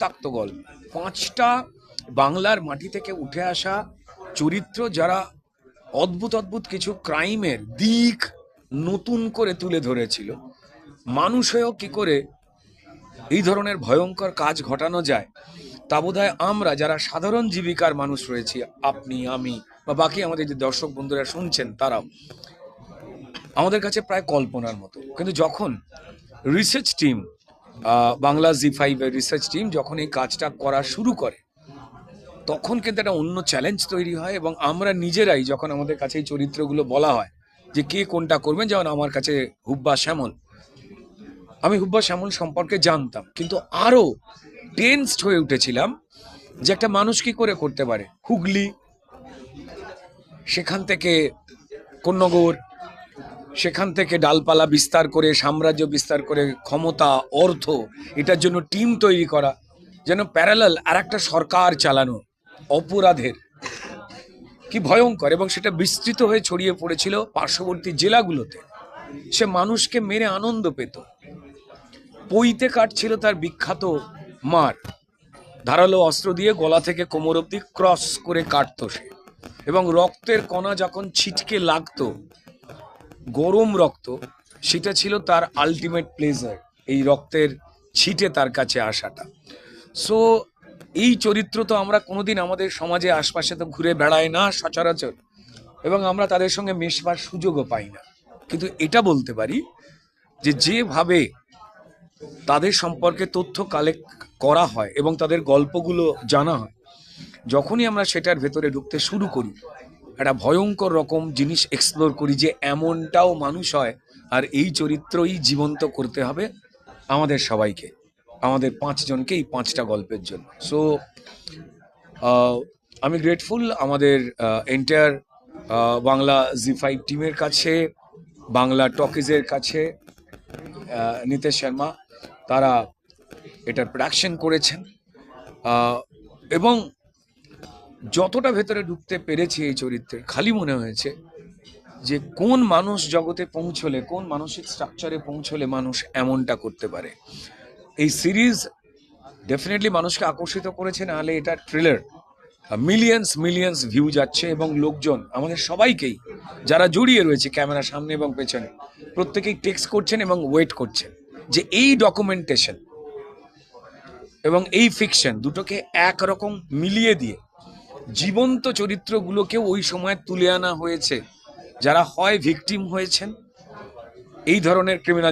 রক্তাক্ত গল্প। পাঁচটা বাংলার মাটি থেকে উঠে আসা চরিত্র যারা অদ্ভুত অদ্ভুত কিছু ক্রাইমের দিক নতুন করে তুলে ধরেছিল, মানুষ হয়েও কী করে এই ধরনের ভয়ঙ্কর কাজ ঘটানো যায়, তা বোধহয় আমরা যারা সাধারণ জীবিকার মানুষ রয়েছি, আপনি, আমি বা বাকি আমাদের যে দর্শক বন্ধুরা শুনছেন তারাও, আমাদের কাছে প্রায় কল্পনার মতো। কিন্তু যখন রিসার্চ টিম বাংলা জি ফাইভের রিসার্চ টিম যখন এই কাজটা করা শুরু করে, তখন কিন্তু একটা অন্য চ্যালেঞ্জ তৈরি হয় এবং আমরা নিজেরাই যখন আমাদের কাছে এই চরিত্রগুলো বলা হয় যে কে কোনটা করবেন, যেমন আমার কাছে হুব্বা শ্যামল। আমি হুব্বা শ্যামল সম্পর্কে জানতাম, কিন্তু আরও টেন্সড হয়ে উঠেছিলাম যে একটা মানুষ কি করে করতে পারে? হুগলি, সেখান থেকে কন্যগর সেখান থেকে ডালপালা বিস্তার করে, সাম্রাজ্য বিস্তার করে, ক্ষমতা, অর্থ, এটার জন্য টিম তৈরি করা, যেন প্যারালাল আর একটা সরকার চালানো, অপরাধের। কি ভয়ঙ্কর, এবং সেটা বিস্তৃত হয়ে ছড়িয়ে পড়েছিল পার্শ্ববর্তী জেলাগুলোতে। সে মানুষকে মেরে আনন্দ পেত। পইতে কাটছিল তার বিখ্যাত মার। ধারালো অস্ত্র দিয়ে গলা থেকে কোমর অব্দি ক্রস করে কাটতো সে, এবং রক্তের কণা যখন ছিটকে লাগতো গরম রক্ত, সেটা ছিল তার আলটিমেট প্লেজার এই রক্তের ছিটে তার কাছে আসাটা। সো এই চরিত্র তো আমরা কোনোদিন আমাদের সমাজে আশপাশে তো ঘুরে বেড়াই না সচরাচর, এবং আমরা তাদের সঙ্গে মেশবার সুযোগও পাই না। কিন্তু এটা বলতে পারি যে যেভাবে তাদের সম্পর্কে তথ্য কালেক্ট করা হয় এবং তাদের গল্পগুলো জানা হয়, যখনই আমরা সেটার ভেতরে ঢুকতে শুরু করি একটা ভয়ঙ্কর রকম জিনিস এক্সপ্লোর করি যে এমনটাও মানুষ হয়, আর এই চরিত্রই জীবন্ত করতে হবে আমাদের সবাইকে, আমাদের পাঁচজনকে এই পাঁচটা গল্পের জন্য। সো আমি গ্রেটফুল আমাদের এন্টায়ার বাংলা জি ফাইভ টিমের কাছে, বাংলা টকিজের কাছে নিতেশ শর্মা, তারা এটার প্রোডাকশন করেছেন। এবং যতটা ভেতরে ঢুকতে পেরেছি এই চরিত্রে, খালি মনে হয়েছে যে কোন মানুষ জগতে পৌঁছলে, কোন মানসিক স্ট্রাকচারে পৌঁছলে মানুষ এমনটা করতে পারে। এই সিরিজ ডেফিনেটলি মানুষকে আকর্ষিত করেছে, নাহলে এটা ট্রেলার মিলিয়ন্স মিলিয়ন্স ভিউ যাচ্ছে এবং লোকজন, আমাদের সবাইকেই, যারা জড়িয়ে রয়েছে ক্যামেরার সামনে এবং পেছনে, প্রত্যেকেই টেক্সট করছেন এবং ওয়েট করছেন যে এই ডকুমেন্টেশন এবং এই ফিকশন দুটোকে একরকম মিলিয়ে দিয়ে জীবন্ত চরিত্রগুলোকে ওই সময় তুলে আনা হয়েছে। যারা হয় ভিকটিম হয়েছেন এই ধরনের ক্রিমিনাল